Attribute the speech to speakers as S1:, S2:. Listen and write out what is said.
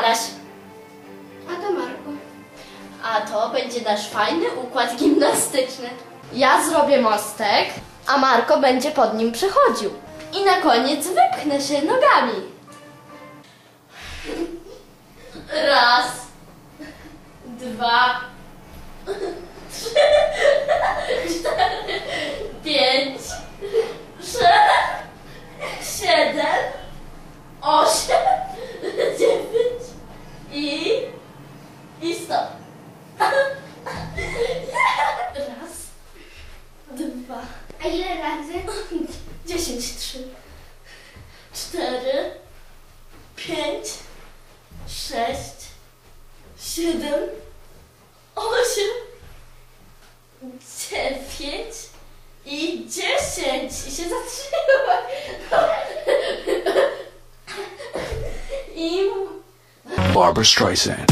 S1: Adaś.
S2: A to Marko.
S1: A to będzie nasz fajny układ gimnastyczny. Ja zrobię mostek, a Marko będzie pod nim przechodził. I na koniec wypchnę się nogami. Raz, dwa, trzy, cztery, pięć, sześć, siedem, osiem, dziewięć i... i stop. Raz, dwa,
S2: A ile razy?
S1: dziesięć, trzy, cztery, pięć, sześć, siedem, osiem, dziewięć i dziesięć. I się zatrzymałem. I
S3: Barbara Streisand.